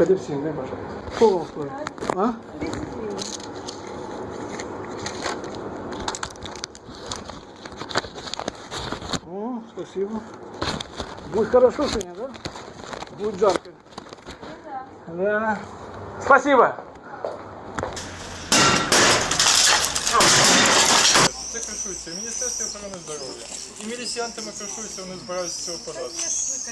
Кадирсин, не бажаю. Кого вплив? А? О, спасибо. Будет хорошо сегодня, да? Будет жарко. Да. Спасибо. Це кришується і Міністерство охорони здоров'я. І міліціантами кришуються, вони збираються з цього податку.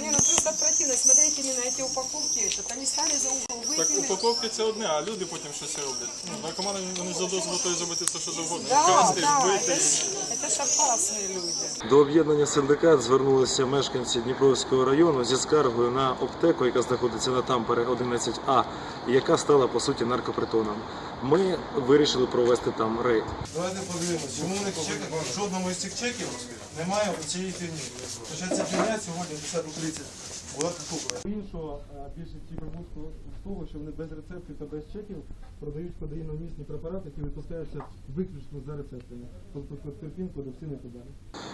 Не, ну просто противно смотреть именно эти упаковки. Этот, они стали за угол, Так выпили. упаковки це одне, а люди потім щось роблять. Ну, наркомани вони за дозу готові зробити все, що завгодно. Да, Красти, да, бити. это ж, это ж опасные люди. До об'єднання синдикат звернулися мешканці Дніпровського району зі скаргою на аптеку, яка знаходиться на Тампере 11А, і яка стала по суті наркопритоном. Ми вирішили провести там рейд. Давайте подивимось, чому у них чеків, в жодному із цих чеків немає цієї фігні. Хоча ця фігня сьогодні 10.30 була куплена. Іншого е, більше прибутку з того, що вони без рецептів та без чеків продають кодеїновмісні препарати, які випускаються виключно за рецептами. Тобто кодтерпін, кодексин і так далі.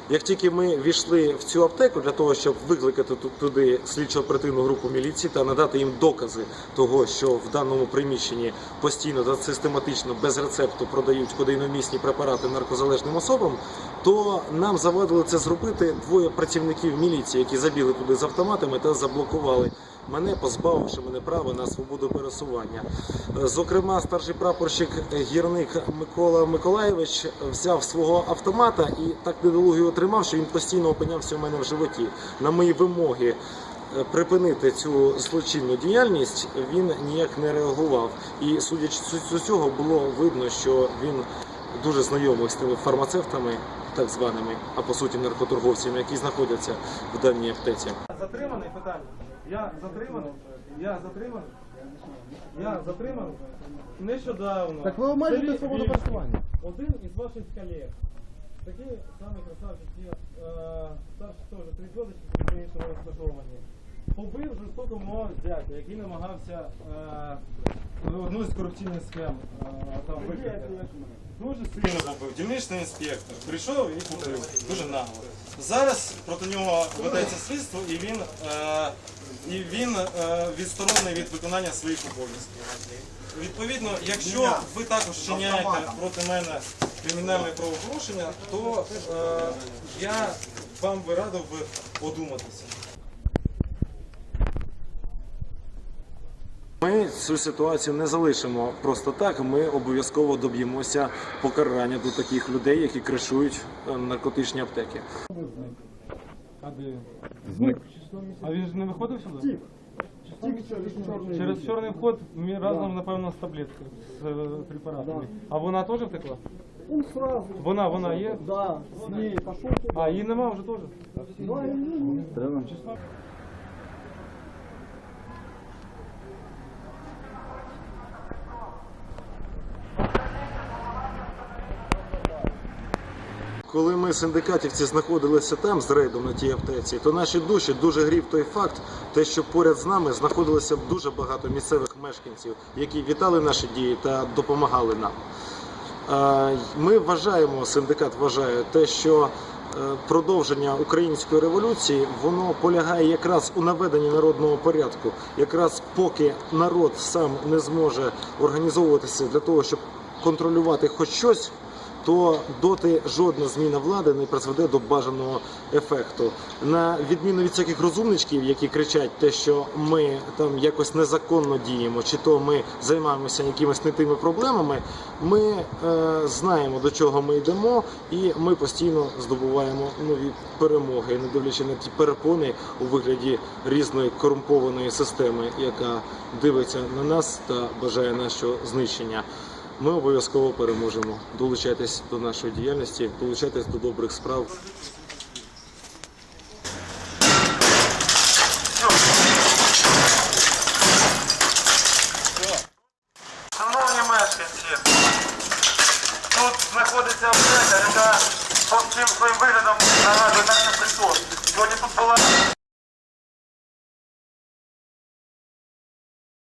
Як тільки ми війшли в цю аптеку для того, щоб викликати туди слідчо-оперативну групу міліції та надати їм докази того, що в даному приміщенні постійно та систематично без рецепту продають кодейномісні препарати наркозалежним особам, то нам завадили це зробити двоє працівників міліції, які забіли туди з автоматами та заблокували мене, позбавивши мене права на свободу пересування. Е, Зокрема, старший прапорщик гірник Микола Миколаєвич взяв свого автомата і так недолугий отримав, що він постійно опинявся у мене в животі. На мої вимоги е, припинити цю злочинну діяльність він ніяк не реагував. І судячи з цього, було видно, що він дуже знайомий з тими фармацевтами, так званими, а по суті наркоторговцями, які знаходяться в даній аптеці. Затриманий питання. Я затриманий. Я затриманий. Я затриманий. Нещодавно. Так ви обмежуєте свободу пересування. Один із ваших колег. Такий самий красавчик, є е, старший теж три зв'язочки, які по-іншому розташовані. Побив жорстоко мого зятя, який намагався е, одну з корупційних схем е, там викрити. Дуже сильно побив. Дільничний інспектор прийшов і повторив. Дуже нагло. Зараз проти нього ведеться слідство і він, е, і він е, відсторонений від виконання своїх обов'язків. Відповідно, якщо ви також вчиняєте проти мене кримінальне правопорушення, то е, я вам би радив би подуматися. Ми цю ситуацію не залишимо просто так. Ми обов'язково доб'ємося покарання до таких людей, які кришують е, наркотичні аптеки. А де? Зник. А він ж не виходив сюди? Через чорний вход ми разом, напевно, з таблеткою, з е, препаратами. А вона теж втекла? Вона, вона є? Да, ней пошел туда. А, її нема вже теж? Коли ми синдикатівці знаходилися там з рейдом на тій аптеці, то наші душі дуже грів той факт, те, що поряд з нами знаходилося дуже багато місцевих мешканців, які вітали наші дії та допомагали нам. Ми вважаємо, синдикат вважає те, що е, продовження української революції воно полягає якраз у наведенні народного порядку, якраз поки народ сам не зможе організовуватися для того, щоб контролювати хоч щось. То доти жодна зміна влади не призведе до бажаного ефекту. На відміну від всяких розумничків, які кричать те, що ми там якось незаконно діємо, чи то ми займаємося якимись не тими проблемами. Ми е, знаємо до чого ми йдемо, і ми постійно здобуваємо нові перемоги, не дивлячи на ті перепони у вигляді різної корумпованої системи, яка дивиться на нас та бажає нашого знищення. Ми обов'язково переможемо. Долучайтесь до нашої діяльності, долучайтесь до добрих справ. Шановні мешканці, тут знаходиться аптека, яка по всім своїм виглядом нагадує нашу присутність. Сьогодні тут була